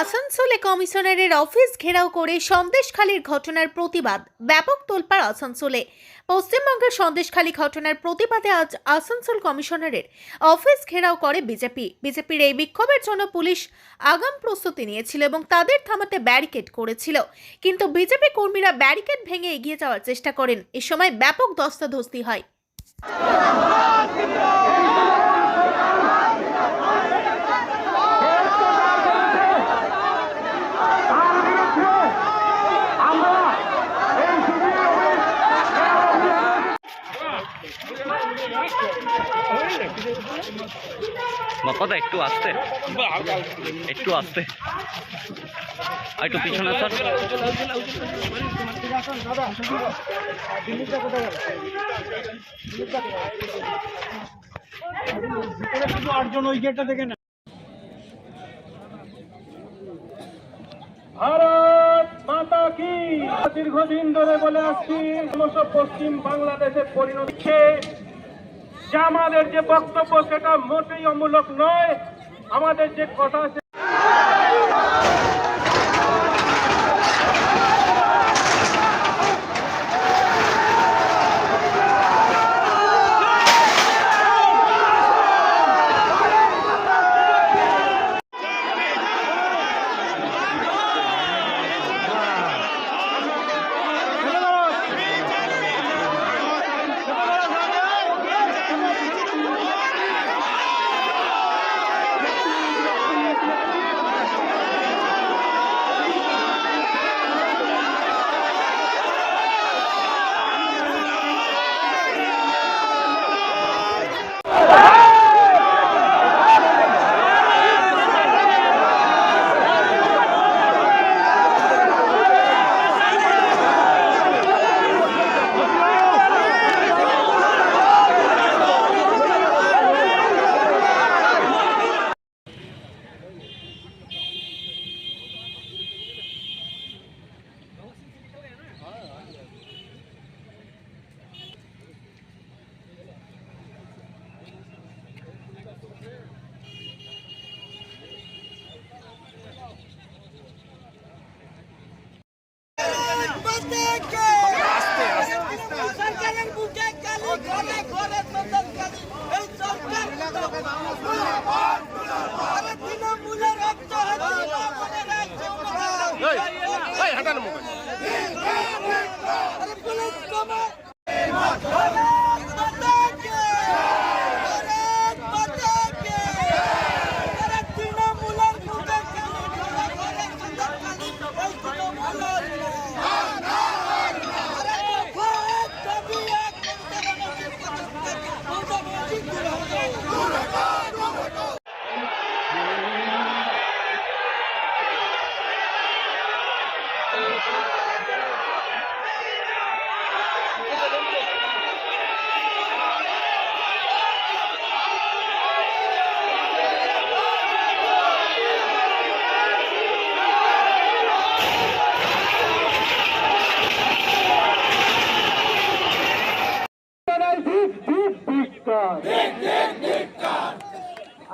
আসানসোলে কমিশনারের অফিস ঘেরাও করে সন্দেশখালীর ঘটনার প্রতিবাদ। ব্যাপক তোলপাড় আসানসোলে। পশ্চিমবঙ্গের সন্দেশখালী ঘটনার প্রতিবাদে আজ আসানসোল কমিশনারের অফিস ঘেরাও করে বিজেপি। বিজেপির এই বিক্ষোভের জন্য পুলিশ আগাম প্রস্তুতি নিয়েছিল এবং তাদের থামাতে ব্যারিকেড করেছিল। কিন্তু বিজেপি কর্মীরা ব্যারিকেড ভেঙে এগিয়ে যাওয়ার চেষ্টা করেন। এ সময় ব্যাপক ধস্তাধস্তি হয়। বাপ্পাদা একটু আসতে। একটু আসতে। একটু পিছনে স্যার আটজন ওই গেটটা দেখে না ভারত মাতা কি? দীর্ঘদিন ধরে বলে আসছি সমস্ত পশ্চিম বাংলাদেশে পরিণত যে আমাদের যে বক্তব্য সেটা মোটেই অমূলক নয় আমাদের যে কথা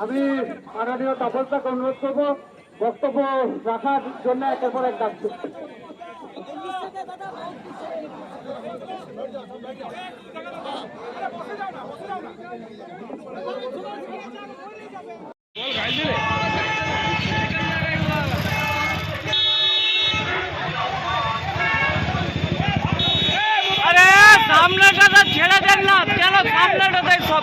আমি মাননীয় তপস্যাকে অনুরোধ করব। বক্তব্য রাখার জন্য একের পর এক ডাকছে। সামনেটা ছেড়ে দেন না, কেন সামনেটাতে সব?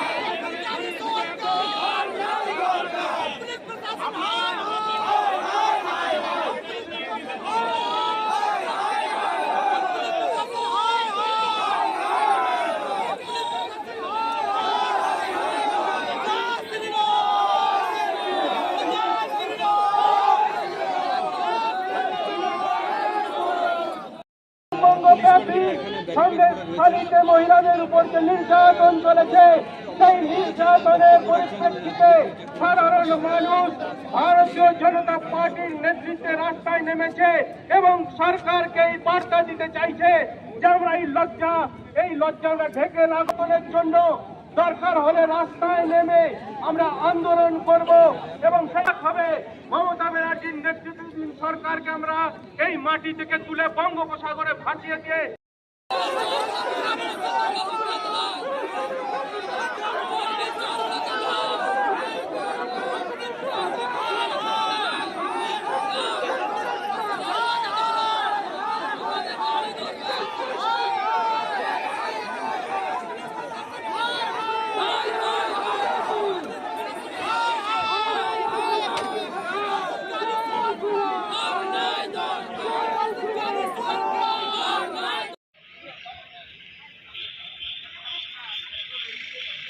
সন্দেশ খালিতে মহিলাদের উপর যে নির্যাতন চলেছে, সেই নির্যাতনের পরিপ্রেক্ষিতে সাধারণ মানুষ ভারতীয় জনতা পার্টির নেতৃত্বে রাস্তায় নেমেছে এবং সরকারকে এই বার্তা দিতে চাইছে যে আমরা এই লজ্জা এই লজ্জা আমরা ঢেকে রাখনের জন্য দরকার হলে রাস্তায় নেমে আমরা আন্দোলন করব এবং সেটা হবে মমতা ব্যানার্জির নেতৃত্বাধীন সরকারকে আমরা এই মাটি থেকে তুলে বঙ্গোপসাগরে ভাসিয়ে দিয়ে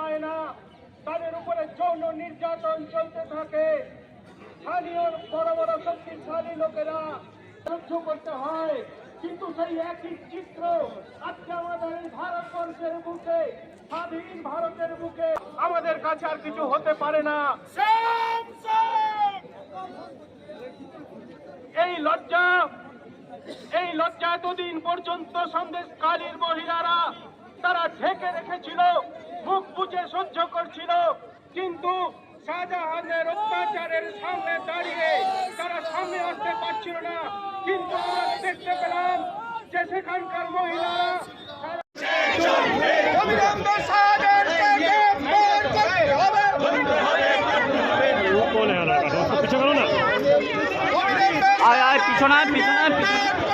পায় না তাদের উপরে যৌন নির্যাতন চলতে থাকে। স্থানীয় বড় বড় শক্তিশালী লোকেরা সহ্য করতে হয় কিন্তু সেই একই চিত্র আজকে আমাদের এই ভারতবর্ষের বুকে স্বাধীন ভারতের বুকে আমাদের কাছে আর কিছু হতে পারে না। এই লজ্জা এই লজ্জা এতদিন পর্যন্ত সন্দেশ কালীর মহিলারা তারা ঢেকে রেখেছিল। মুখ বুঝে সহ্য করছিল। কিন্তু শাহজাহানের অত্যাচারের সামনে দাঁড়িয়ে তারা সামনে আসতে পারছিল না। কিন্তু আমরা দেখতে পেলাম যে সেখানকার অবিলম্বে আয় আয়, পিছনে পিছনে পিছনে।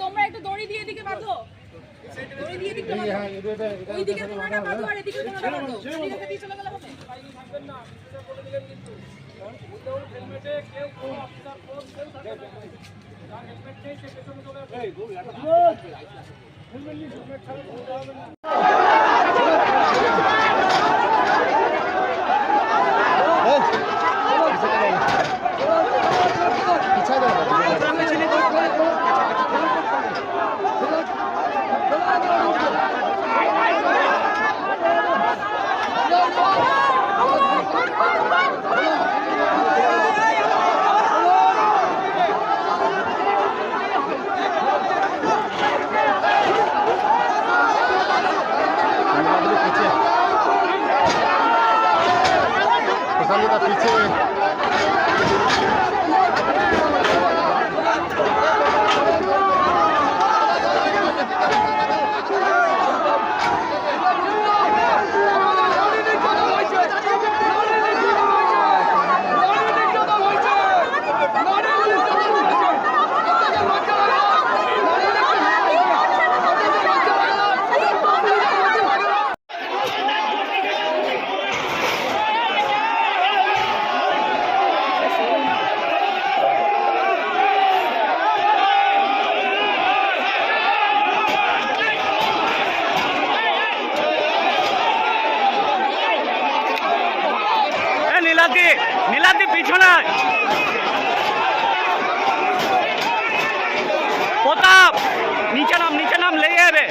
তোমরা একটু দড়ি দিয়ে এদিকে বাঁধো। দড়ি দিয়ে এদিকে বাঁধো। ওইদিকে তোমরা বাঁধো আর হবে। না ভাই নীলাদ্রি পিছনে। প্রতাপ নিচে নাম নিচে নাম লেগে যাবে।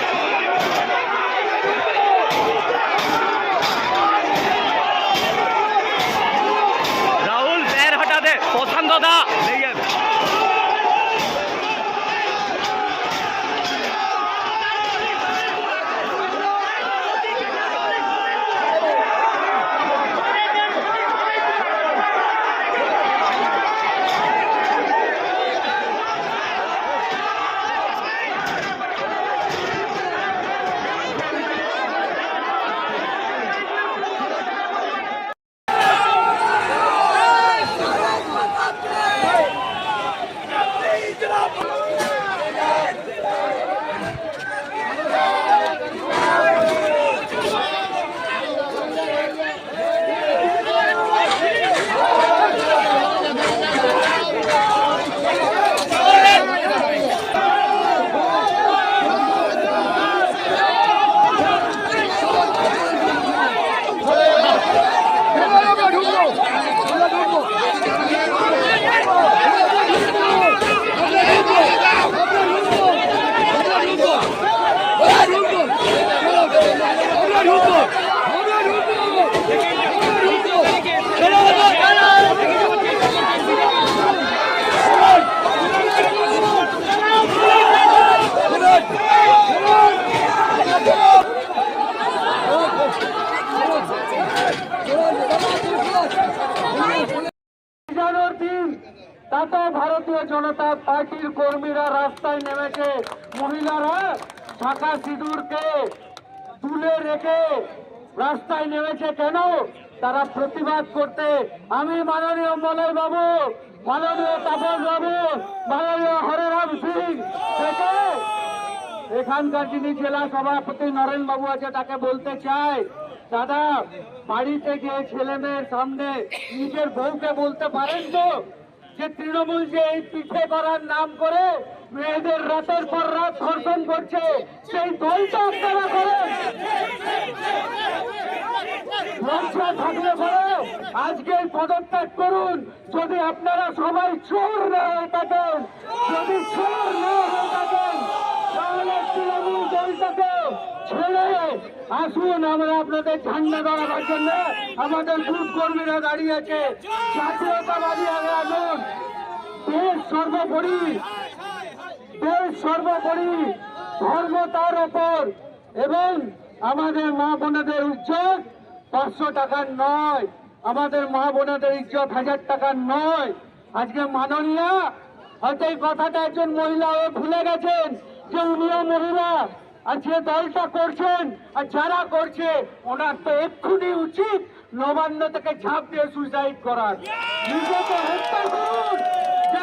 তাতে ভারতীয় জনতা পার্টির কর্মীরা রাস্তায় নেমেছে। মহিলারা ঢাকা সিঁদুরকে তুলে রেখে রাস্তায় নেমেছে। কেন? তারা প্রতিবাদ করতে। আমি মাননীয় মলয় বাবু, মাননীয় তাপস বাবু, মাননীয় হরেরাম সিং থেকে এখানকার যিনি জেলা সভাপতি নরেন বাবু আছে, তাকে বলতে চাই, দাদা, বাড়িতে গিয়ে ছেলে মেয়ের সামনে নিজের বউকে বলতে পারেন তো? যে তৃণমূল যে এই পিঠে করার নাম করে মেয়েদের রাতের পর রাত ধর্ষণ করছে, সেই দলটা আপনারা লজ্জা থাকলে আজকে পদত্যাগ করুন, যদি আপনারা সবাই চোর না থাকেন, যদি চোর না থাকেন আসুন আমরা আপনাদের ঝান্ডা দাঁড়াবার জন্য আমাদের বুথ কর্মীরা দাঁড়িয়ে আছে জাতীয়তাবাদী আন্দোলন দেশ সর্বোপরি দেশ সর্বোপরি ধর্ম তার ওপর এবং আমাদের মা বোনেদের উজ্জ্বল পাঁচশো টাকার নয় আমাদের মা বোনেদের ইজ্জত হাজার টাকার নয় আজকে মাননীয়া হয়তো এই কথাটা একজন মহিলা ভুলে গেছেন যে উনিও মহিলা আর যে দলটা করছেন, আর যারা করছে, ওনার তো এক্ষুনি উচিত নবান্ন থেকে ঝাঁপ দিয়ে সুইসাইড করার। নিজেকে হত্যা করুন।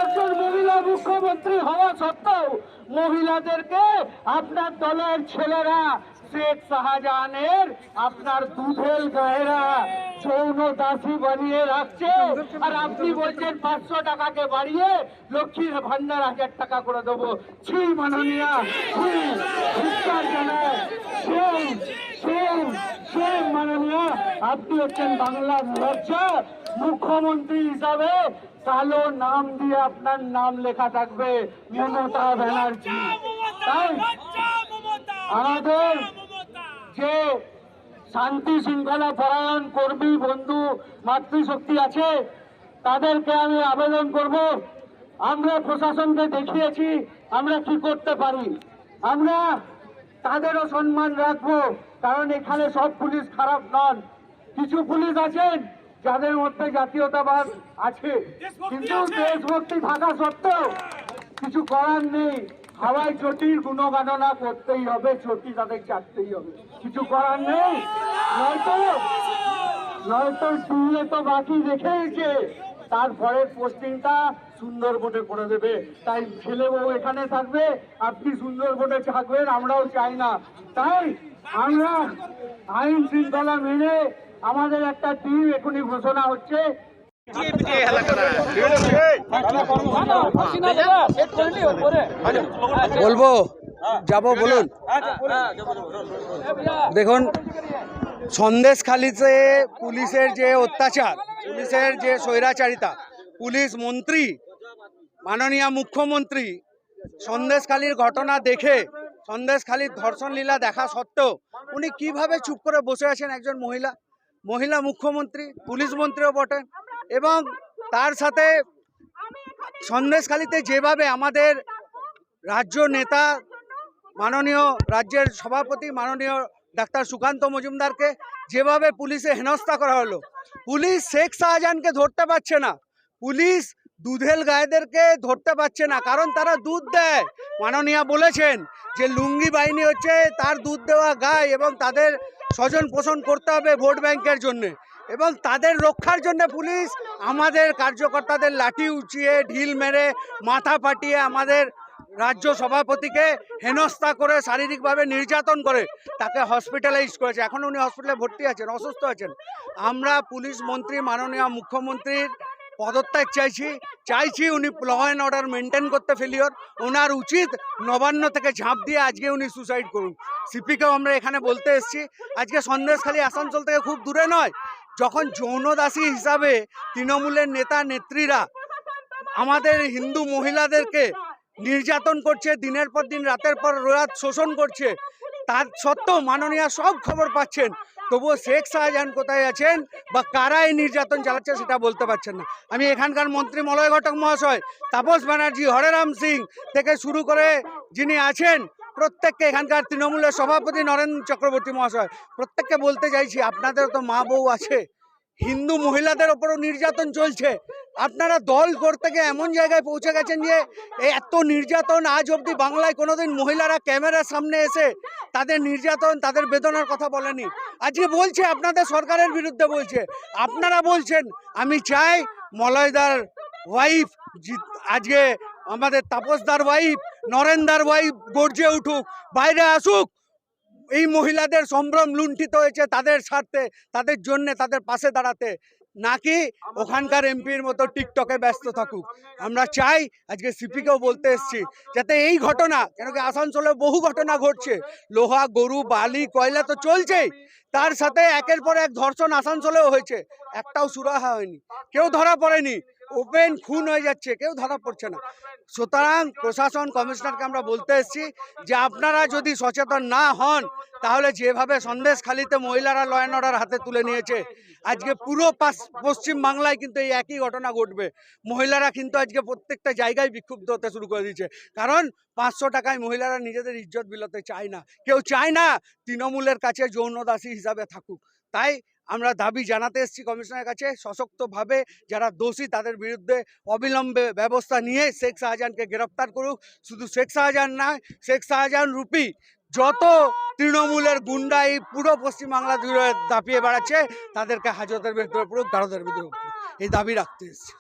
একজন মহিলা মুখ্যমন্ত্রী হওয়া সত্ত্বেও মহিলাদেরকে আপনার দলের ছেলেরা শেখ শাহজাহানের আপনার দুধেল গায়েরা যৌন দাসী বানিয়ে রাখছে। আর আপনি বলছেন পাঁচশো টাকাকে বাড়িয়ে লক্ষ্মীর ভান্ডার হাজার টাকা করে দেবো। ছি মাননীয়া মাননীয়া আপনি হচ্ছেন বাংলার লজ্জা। মুখ্যমন্ত্রী হিসাবে কালো নাম দিয়ে আপনার নাম লেখা থাকবে মমতা ব্যানার্জি। তাই আমাদের যে শান্তি শৃঙ্খলা পরায়ণ কর্মী বন্ধু মাতৃশক্তি আছে তাদেরকে আমি আবেদন করব। আমরা প্রশাসনকে দেখিয়েছি আমরা কি করতে পারি। আমরা তাদেরও সম্মান রাখব কারণ এখানে সব পুলিশ খারাপ নন। কিছু পুলিশ আছেন যাদের মধ্যে জাতীয়তাবাদ আছে। কিন্তু দেশভক্তি থাকা সত্ত্বেও কিছু করার নেই। হাওয়াই চটির গুণগাননা করতেই হবে চটি তাদের চাটতেই হবে। কিছু করার নেই? নয়তো নয়তো ডিএ তো বাকি রেখেছে তারপরের পোস্টিংটা সুন্দরবনে করে দেবে। তাই ছেলে বউ এখানে থাকবে, আপনি সুন্দরবনে থাকবেন, আমরাও চাই না। তাই আমরা আইন শৃঙ্খলা মেনে আমাদের একটা টিম এখনই ঘোষণা হচ্ছে বলব? যাব, বলুন। দেখুন, সন্দেশখালিতে পুলিশের যে অত্যাচার, পুলিশের যে স্বৈরাচারিতা, পুলিশ মন্ত্রী, মাননীয় মুখ্যমন্ত্রী, সন্দেশখালির ঘটনা দেখে, সন্দেশখালির ধর্ষণ লীলা দেখা সত্ত্বেও, উনি কীভাবে চুপ করে বসে আছেন একজন মহিলা? মহিলা মুখ্যমন্ত্রী, পুলিশ মন্ত্রীও বটেন। এবং তার সাথে সন্দেশখালিতে যেভাবে আমাদের রাজ্য নেতা মাননীয় রাজ্যের সভাপতি মাননীয় ডাক্তার সুকান্ত মজুমদারকে যেভাবে পুলিশে হেনস্থা করা হলো, পুলিশ শেখ শাহজাহানকে ধরতে পারছে না, পুলিশ দুধেল গায়েদেরকে ধরতে পারছে না, কারণ তারা দুধ দেয়। মাননীয়া বলেছেন যে লুঙ্গি বাহিনী হচ্ছে তার দুধ দেওয়া গায়ে এবং তাদের স্বজন পোষণ করতে হবে ভোট ব্যাংকের জন্য। এবং তাদের রক্ষার জন্য পুলিশ আমাদের কার্যকর্তাদের লাঠি উঁচিয়ে, ঢিল মেরে, মাথা ফাটিয়ে আমাদের রাজ্য সভাপতিকে হেনস্থা করে শারীরিকভাবে নির্যাতন করে তাকে হসপিটালাইজ করেছে। এখন উনি হসপিটালে ভর্তি আছেন, অসুস্থ আছেন। আমরা পুলিশ মন্ত্রী, মাননীয় মুখ্যমন্ত্রীর পদত্যাগ চাইছি। চাইছি উনি ল অ্যান্ড অর্ডার মেনটেন করতে ফেলিওর ওনার উচিত নবান্ন থেকে ঝাঁপ দিয়ে আজকে উনি সুসাইড করুন। সিপিকেও আমরা এখানে বলতে এসেছি। আজকে সন্দেশখালী আসানসোল থেকে খুব দূরে নয়। যখন যৌনদাসী হিসাবে তৃণমূলের নেতা, নেত্রীরা আমাদের হিন্দু মহিলাদেরকে নির্যাতন করছে, দিনের পর দিন, রাতের পর রাত শোষণ করছে, তার সত্ত্বেও মাননীয় সব খবর পাচ্ছেন। তবুও শেখ শাহজাহান কোথায় আছেন বা কারা এই নির্যাতন চালাচ্ছে সেটা বলতে পারছেন না। আমি এখানকার মন্ত্রী মলয় ঘটক মহাশয়, তাপস ব্যানার্জি, হরেরাম সিং থেকে শুরু করে যিনি আছেন প্রত্যেককে এখানকার তৃণমূলের সভাপতি নরেন্দ্র চক্রবর্তী মহাশয়, প্রত্যেককে বলতে চাইছি, আপনাদের তো মা বউ আছে, হিন্দু মহিলাদের ওপরও নির্যাতন চলছে, আপনারা দল করতে গিয়ে এমন জায়গায় পৌঁছে গেছেন যে এত নির্যাতন আজ অবধি বাংলায় কোনোদিন মহিলারা ক্যামেরার সামনে এসে তাদের নির্যাতন, তাদের বেদনার কথা বলেনি। আজকে বলছে, আপনাদের সরকারের বিরুদ্ধে বলছে। আপনারা বলছেন, আমি চাই মলয়দার ওয়াইফ আজকে আমাদের তাপসদার ওয়াইফ নরেন্দার ওয়াইফ গর্জে উঠুক, বাইরে আসুক। এই মহিলাদের সম্ভ্রম লুণ্ঠিত হয়েছে তাদের স্বার্থে, তাদের জন্য, তাদের পাশে দাঁড়াতে। নাকি ওখানকার এমপির মতো টিকটকে ব্যস্ত থাকুক। আমরা চাই আজকে সিপিকেও বলতে এসছি, যাতে এই ঘটনা, কেন কি আসানসোলে বহু ঘটনা ঘটছে। লোহা, গরু, বালি, কয়লা তো চলছেই। তার সাথে একের পর এক ধর্ষণ আসানসোলেও হয়েছে। একটাও সুরাহা হয়নি। কেউ ধরা পড়েনি। ওপেন খুন হয়ে যাচ্ছে, কেউ ধরা পড়ছে না। সুতরাং প্রশাসন কমিশনারকে আমরা বলতে এসেছি যে আপনারা যদি সচেতন না হন, তাহলে যেভাবে সন্দেশখালিতে মহিলারা ল অ্যান্ড অর্ডার হাতে তুলে নিয়েছে, আজকে পুরো পশ্চিম বাংলায় কিন্তু এই একই ঘটনা ঘটবে। মহিলারা কিন্তু আজকে প্রত্যেকটা জায়গায় বিক্ষুব্ধ হতে শুরু করে দিয়েছে। কারণ পাঁচশো টাকায় মহিলারা নিজেদের ইজ্জত বিলাতে চায় না। কেউ চায় না তৃণমূলের কাছে যৌনদাসী হিসাবে থাকুক। তাই আমরা দাবি জানাতে এসেছি কমিশনের কাছে সশক্তভাবে যারা দোষী তাদের বিরুদ্ধে অবিলম্বে ব্যবস্থা নিয়ে শেখ শাহজাহানকে গ্রেপ্তার করুক। শুধু শেখ শাহজাহান নয়, শেখ শাহজাহান রূপী যত তৃণমূলের গুন্ডা এই পুরো পশ্চিমবাংলা জুড়ে দাপিয়ে বেড়াচ্ছে, তাদেরকে হাজতের ভিতরে পড়ুক, দারদের ভিতরে এই দাবি রাখতে এসেছি।